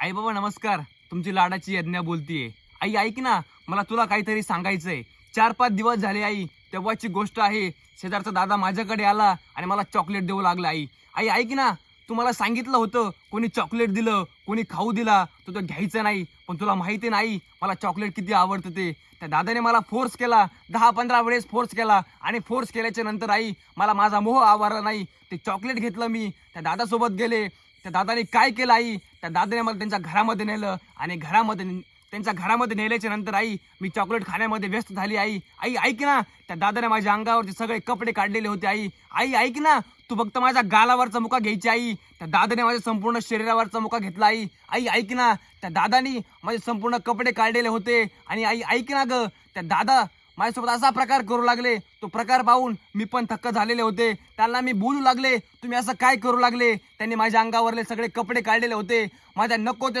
आई बाबा नमस्कार. तुमची लाडाची यज्ञा बोलतीये. आई ऐक ना मला तुला काहीतरी सांगायचंय. चार पाच दिवस झाले आई तेव्हाची गोष्ट आहे. शेजारचा दादा माझ्याकडे आला आणि मला चॉकलेट देऊ लागला आई. आई ऐक ना तू मला सांगितलं होतं कोणी चॉकलेट दिलं कोणी खाऊ दिला तो तो घ्यायचं नाही. पण तुला माहिती नाही मला चॉकलेट किती आवडतं ते. त्या दादाने मला फोर्स केला दहा पंधरा वेळेस फोर्स केला आणि फोर्स केल्याच्यानंतर आई मला माझा मोह आवरला नाही. ते चॉकलेट घेतलं मी. त्या दादासोबत गेले. त्या दादाने काय केलं आई? त्या दादाने मला त्यांच्या घरामध्ये नेलं आणि घरामध्ये ने- त्यांच्या घरामध्ये नेल्याच्या नंतर आई मी चॉकलेट खाण्यामध्ये व्यस्त झाली आई. आई ऐक ना त्या दादाने माझ्या अंगावरचे सगळे कपडे काढलेले होते आई. आई ऐक ना तू फक्त माझ्या गालावरचा मुका घ्यायची आई. त्या दादाने माझ्या संपूर्ण शरीरावरचा मुका घेतला आई. आई ऐक ना त्या दादानी माझे संपूर्ण कपडे काढलेले होते आणि आई ऐक ना ग त्या दादा माझ्यासोबत असा प्रकार करू लागले. तो प्रकार पाहून मी पण थक्क झालेले होते. त्यांना मी बोलू लागले तुम्ही असं काय करू लागले? त्यांनी माझ्या अंगावरले सगळे कपडे काढलेले होते. माझ्या नको ते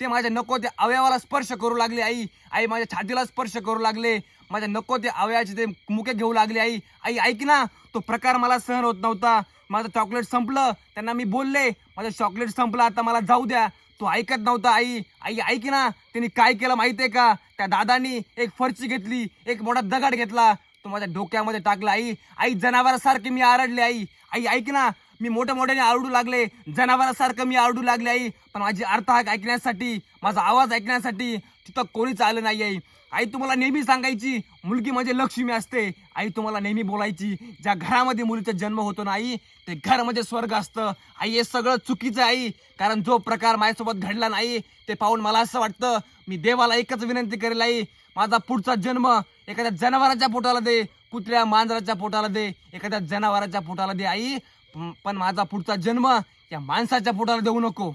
ते माझ्या नको ते अवयवाला स्पर्श करू लागले आई. आई माझ्या छातीला स्पर्श करू लागले. माझ्या नको ते अवयवाचे ते मुके घेऊ लागले आई. आई ऐक ना तो प्रकार मला सहन होत नव्हता. माझं चॉकलेट संपलं त्यांना मी बोलले माझं चॉकलेट संपलं आता मला जाऊ द्या. तो ऐकत नव्हता आई. आई ऐक ना त्यांनी काय केलं माहिती आहे का? त्या दादानी एक फरची घेतली एक मोठा दगड घेतला. तो माझ्या डोक्यामध्ये टाकला आई आई जनावरासारखी मी आरडली आई. आई ऐक ना मी मोठ्या मोठ्याने आरडू लागले. जनावरासारखं मी आरडू लागले आई. पण माझी अर्थहाक ऐकण्यासाठी माझा आवाज ऐकण्यासाठी तिथं कोणीच आलं नाही आई आई तुम्हाला नेहमी सांगायची मुलगी म्हणजे लक्ष्मी असते. आई तुम्हाला नेहमी बोलायची ज्या घरामध्ये मुलीचा जन्म होतो ना आई ते घर म्हणजे स्वर्ग असतं. आई हे सगळं चुकीचं आई. कारण जो प्रकार माझ्यासोबत घडला नाही ते पाहून मला असं वाटतं मी देवाला एकच विनंती करेल आई. माझा पुढचा जन्म एखाद्या जनावराच्या पोटाला दे कुत्र्या मांजराच्या पोटाला दे एखाद्या जनावराच्या पोटाला दे. आई पण- माझा पुढचा जन्म या माणसाच्या पोटाला देऊ नको.